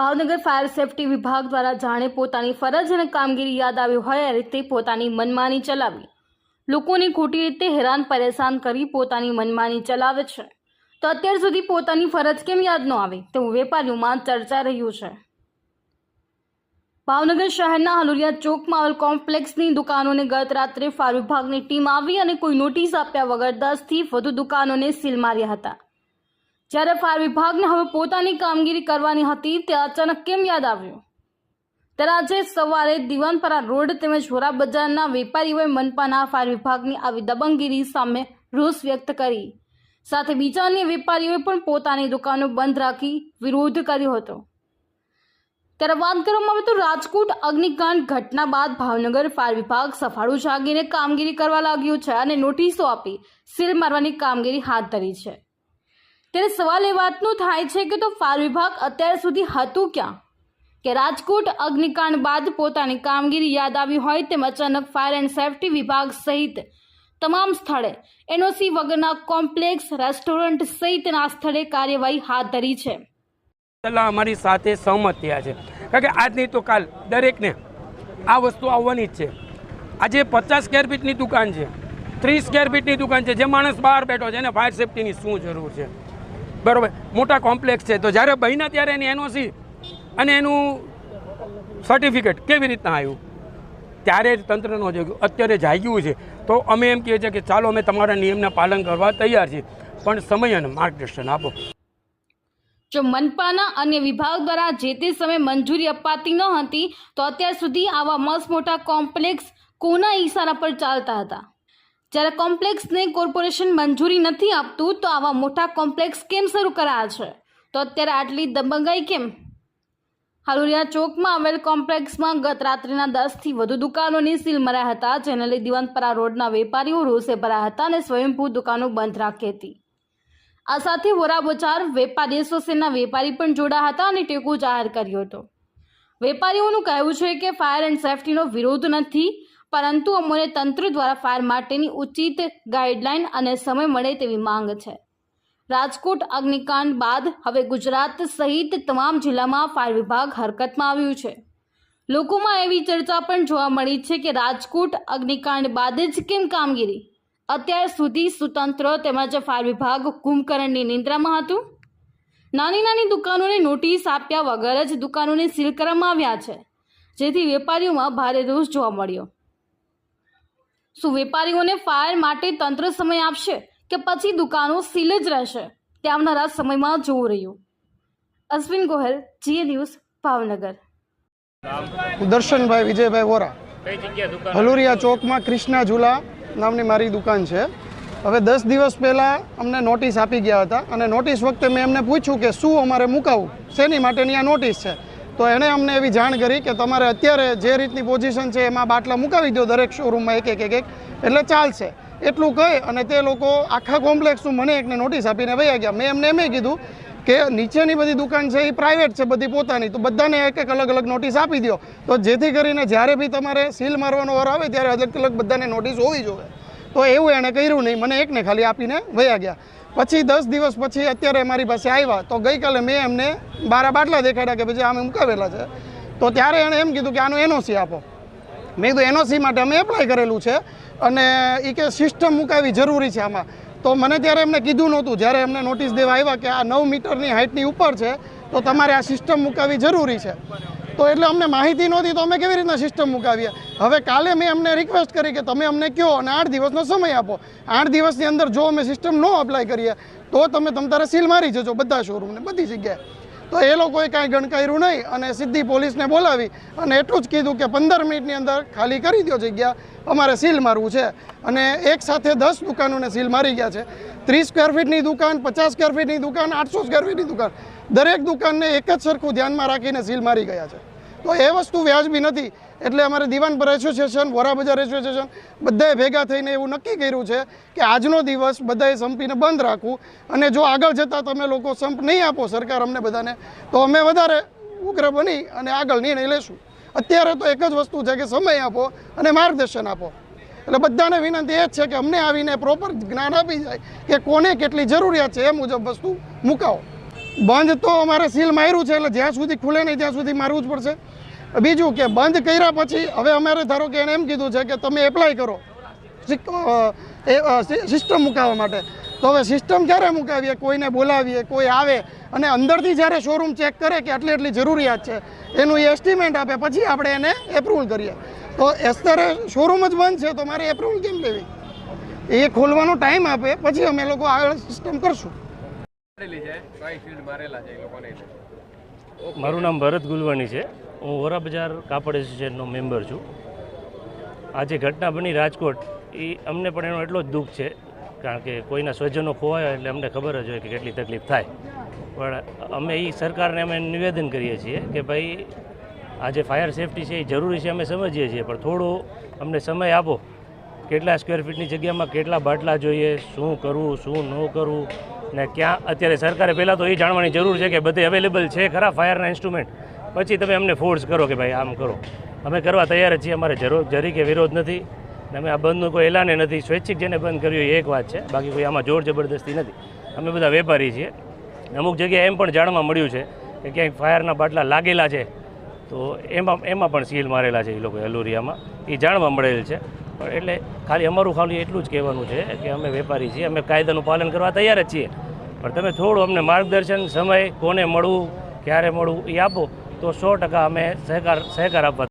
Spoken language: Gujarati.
ભાવનગર ફાયર સેફટી વિભાગ દ્વારા જાણે પોતાની ફરજ અને કામગીરી યાદ આવી હોય એ રીતે પોતાની મનમાની ચલાવી. લોકોને ખોટી રીતે હેરાન પરેશાન કરી પોતાની મનમાની ચલાવે છે. તો અત્યાર સુધી પોતાની ફરજ કેમ યાદ ન આવે? તેવું વેપારીઓમાં ચર્ચા રહ્યું છે. ભાવનગર શહેરના હલુરિયા ચોકમાં આવેલ કોમ્પ્લેક્સની દુકાનોને ગત રાત્રે ફાયર વિભાગની ટીમ આવી અને કોઈ નોટિસ આપ્યા વગર દસથી વધુ દુકાનોને સીલ માર્યા હતા. જ્યારે ફાયર વિભાગને હવે પોતાની કામગીરી કરવાની હતી, તે અચાનક કેમ યાદ આવ્યું? ત્યારે આજે સવારે દિવાનપરા રોડ તેમજ હોરા બજારના વેપારીઓએ મનપાના ફાયર વિભાગની આવી દબંગગીરી સામે રોષ વ્યક્ત કરી. સાથે બીજા અન્ય વેપારીઓએ પણ પોતાની દુકાનો બંધ રાખી વિરોધ કર્યો હતો. ત્યારે વાત કરવામાં આવે તો રાજકોટ અગ્નિકાંડ ઘટના બાદ ભાવનગર ફાયર વિભાગ સફાળું જાગીને કામગીરી કરવા લાગ્યું છે અને નોટિસો આપી સીલ મારવાની કામગીરી હાથ ધરી છે. ત્યારે સવાલ એ વાતનો થાય છે કે તો ફાયર વિભાગ અત્યાર સુધી હતું ક્યાં? કે રાજકોટ અગ્નિકાંડ બાદ પોતાની કામગીરી યાદ આવી હોય તેમ અચાનક ફાયર એન્ડ સેફટી વિભાગ સહિત તમામ સ્થળે એનઓસી વગરના કોમ્પ્લેક્સ રેસ્ટોરન્ટ સહિતના સ્થળે કાર્યવાહી હાથ ધરી છે. અમારી સાથે સહમત થયા છે. કારણ કે આજ નહીં તો કાલ દરેકને આ વસ્તુ આવવાની જ છે. આજે પચાસ સ્કેર ફીટની દુકાન છે, ત્રીસ સ્કેર ફીટની દુકાન છે. જે માણસ બહાર બેઠો છે એને ફાયર સેફ્ટીની શું જરૂર છે? બરાબર. મોટા કોમ્પ્લેક્સ છે. તો જ્યારે બન્યા ત્યારે એની એનઓસી અને એનું સર્ટિફિકેટ કેવી રીતના આવ્યું? ત્યારે જ તંત્રનો જોગ્યું અત્યારે જાગ્યું છે. તો અમે એમ કહીએ છીએ કે ચાલો અમે તમારા નિયમના પાલન કરવા તૈયાર છીએ. પણ સમય અને માર્ગદર્શન આપો. જો મનપાના અન્ય વિભાગ દ્વારા જે તે સમયે મંજૂરી અપાતી ન હતી, તો અત્યાર સુધી આવા મસ્ત મોટા કોમ્પ્લેક્સ કોના ઈશારા પર ચાલતા હતા? જ્યારે કોમ્પ્લેક્સને કોર્પોરેશન મંજૂરી નથી આપતું, તો આવા મોટા કોમ્પ્લેક્સ કેમ શરૂ કરાયા છે? તો અત્યારે આટલી દબંગાઈ કેમ? હાલુરિયા ચોકમાં આવેલ કોમ્પ્લેક્સમાં ગત રાત્રિના દસથી વધુ દુકાનોની સીલ મરાયા હતા, જેને લઈ રોડના વેપારીઓ રોષે ભરાયા હતા અને સ્વયંભૂ દુકાનો બંધ રાખી હતી. આ સાથે વોરા બજાર વેપારી એસોસિએશનના વેપારી પણ જોડાયા હતા અને ટેકો જાહેર કર્યો હતો. વેપારીઓનું કહેવું છે કે ફાયર એન્ડ સેફટીનો વિરોધ નથી પરંતુ અમોને તંત્ર દ્વારા ફાયર માટેની ઉચિત ગાઈડલાઈન અને સમય મળે તેવી માંગ છે. રાજકોટ અગ્નિકાંડ બાદ હવે ગુજરાત સહિત તમામ જિલ્લામાં ફાયર વિભાગ હરકતમાં આવ્યું છે. લોકોમાં એવી ચર્ચા પણ જોવા મળી છે કે રાજકોટ અગ્નિકાંડ બાદ જ કેમ કામગીરી? અત્યાર સુધી સુતંત્ર તેમજ ફાયર વિભાગ કુંભકરણની નિંદ્રામાં હતું? નાની નાની દુકાનોને નોટિસ આપ્યા વગર જ દુકાનોને સીલ કરવામાં આવ્યા છે. જેથી વેપારીઓમાં ભારે રોષ જોવા મળ્યો. શું વેપારીઓને ફાયર માટે તંત્ર સમય આપશે કે પછી દુકાનો સીલ જ રહેશે? તે આવનારા સમયમાં જોવું રહ્યું. અશ્વિન ગોહેલ જીએ ન્યૂઝ ભાવનગર. દર્શનભાઈ વિજયભાઈ વોરા. હલુરિયા ચોકમાં કૃષ્ણા ઝુલા નામની મારી દુકાન છે. હવે દસ દિવસ પહેલાં અમને નોટિસ આપી ગયા હતા અને નોટિસ વખતે મેં એમને પૂછ્યું કે શું અમારે મુકાવવું શેની માટેની આ નોટિસ છે? તો એણે અમને એવી જાણ કરી કે તમારે અત્યારે જે રીતની પોઝિશન છે એમાં બાટલા મુકાવી દો દરેક શોરૂમમાં એક એક એક એક. એટલે ચાલશે. એટલું કહી અને તે લોકો આખા કોમ્પ્લેક્સનું મને એકને નોટિસ આપીને વયા ગયા. મેં એમને એમ કીધું કે નીચેની બધી દુકાન છે એ પ્રાઇવેટ છે, બધી પોતાની. તો બધાને એક એક, અલગ અલગ નોટિસ આપી દો તો જેથી કરીને જ્યારે બી તમારે સીલ મારવાનો વાર આવે ત્યારે અલગ અલગ બધાને નોટિસ હોવી જોઈએ. તો એવું એણે કર્યું નહીં. મને એકને ખાલી આપીને વયા ગયા. પછી દસ દિવસ પછી અત્યારે મારી પાસે આવ્યા. તો ગઈકાલે મેં એમને બારા બાટલા દેખાડ્યા કે પછી અમે મુકાવેલા છે. તો ત્યારે એણે એમ કીધું કે આનું એનઓસી આપો. મેં કીધું, એનઓસી માટે અમે એપ્લાય કરેલું છે અને એ કે સિસ્ટમ મુકાવી જરૂરી છે આમાં. તો મને ત્યારે એમને કીધું નહોતું. જ્યારે એમને નોટિસ દેવા આવ્યા કે આ નવ મીટરની હાઇટની ઉપર છે, તો તમારે આ સિસ્ટમ મુકાવી જરૂરી છે. તો એટલે અમને માહિતી નહોતી, તો અમે કેવી રીતના સિસ્ટમ મુકાવીએ? હવે કાલે મેં અમને રિક્વેસ્ટ કરી કે તમે અમને કહો અને આઠ દિવસનો સમય આપો. આઠ દિવસની અંદર જો અમે સિસ્ટમ ન અપ્લાય કરીએ, તો તમે તમારે સીલ મારી જજો બધા શોરૂમને બધી જગ્યાએ. તો એ લોકોએ કાંઈ ગણકાર્યું નહીં અને સીધી પોલીસને બોલાવી અને એટલું જ કીધું કે પંદર મિનિટની અંદર ખાલી કરી દો જગ્યા, અમારે સીલ મારવું છે. અને એક સાથે દસ દુકાનોને સીલ મારી ગયા છે. ત્રીસ સ્ક્વેર ફીટની દુકાન, પચાસ સ્ક્વેર ફીટની દુકાન, આઠસો સ્ક્વેર ફીટની દુકાન. દરેક દુકાનને એક જ સરખું ધ્યાનમાં રાખીને સીલ મારી ગયા છે. તો એ વસ્તુ વ્યાજબી નથી. એટલે અમારે દિવાનપર એસોસિએશન વોરા બજાર એસોસિએશન બધાએ ભેગા થઈને એવું નક્કી કર્યું છે કે આજનો દિવસ બધાએ સંપીને બંધ રાખવું અને જો આગળ જતાં તમે લોકો સંપ નહીં આપો સરકાર અમને બધાને, તો અમે વધારે ઉગ્ર બની અને આગળ નિર્ણય લેશું. અત્યારે તો એક જ વસ્તુ છે કે સમય આપો અને માર્ગદર્શન આપો. એટલે બધાને વિનંતી એ જ છે કે અમને આવીને પ્રોપર જ્ઞાન આપી જાય કે કોને કેટલી જરૂરિયાત છે એ મુજબ વસ્તુ મુકાવો. બંધ તો અમારે સીલ માર્યું છે એટલે જ્યાં સુધી ખુલે નહીં ત્યાં સુધી મારવું જ પડશે. બીજું કે બંધ કર્યા પછી, હવે અમારે ધારો કે એને એમ કીધું છે કે તમે એપ્લાય કરો. સિસ્ટમ મુકાવવા માટે. તો હવે સિસ્ટમ ક્યારે મુકાવીએ? કોઈને બોલાવીએ, કોઈ આવે અને અંદરથી જ્યારે શોરૂમ ચેક કરે કે આટલી આટલી જરૂરિયાત છે, એનું એસ્ટિમેટ આપે, પછી આપણે એને એપ્રુવલ કરીએ. તો અત્યારે શોરૂમ જ બંધ છે, તો મારે એપ્રુવલ કેમ લેવી? એ ખોલવાનો ટાઈમ આપે, પછી અમે લોકો આગળ સિસ્ટમ કરશું. મારું નામ ભરત ગુલવાણી છે. હું વોરા બજાર કાપડ એસોસિએશનનો મેમ્બર છું. આ જે ઘટના બની રાજકોટ, એ અમને પણ એનો એટલો જ દુઃખ છે, કારણ કે કોઈના સ્વજનો ખોવાયા એટલે અમને ખબર જ હોય કે કેટલી તકલીફ થાય. પણ અમે એ સરકારને અમે નિવેદન કરીએ છીએ કે ભાઈ, આ જે ફાયર સેફટી છે એ જરૂરી છે અમે સમજીએ છીએ, પણ થોડો અમને સમય આપો. કેટલા સ્ક્વેર ફીટની જગ્યામાં કેટલા બાટલા જોઈએ, શું કરવું, શું ન કરવું ને ક્યાં? અત્યારે સરકારે પહેલાં તો એ જાણવાની જરૂર છે કે બધે અવેલેબલ છે ખરા ફાયરના ઇન્સ્ટ્રુમેન્ટ પછી તમે અમને ફોર્સ કરો કે ભાઈ આમ કરો. અમે કરવા તૈયાર છીએ, અમારે જરૂર જરી કે વિરોધ નથી. ને અમે આ બંધનું કોઈ એલાને નથી. સ્વૈચ્છિક જેને બંધ કર્યું એ એક વાત છે. બાકી કોઈ આમાં જોર જબરદસ્તી નથી. અમે બધા વેપારી છીએ. અમુક જગ્યાએ એમ પણ જાણવા મળ્યું છે કે ક્યાંક ફાયરના બાટલા લાગેલા છે. તો એમાં એમાં પણ સીલ મારેલા છે એ લોકો એલોરિયામાં એ જાણવા મળેલ છે. પણ એટલે ખાલી અમારું ખાલી એટલું જ કહેવાનું છે કે અમે વેપારી છીએ, અમે કાયદાનું પાલન કરવા તૈયાર જ છીએ. પણ તમે થોડું અમને માર્ગદર્શન, સમય, કોને મળવું, ક્યારે મળવું એ આપો, તો સો ટકા અમે સહકાર સહકાર આપવા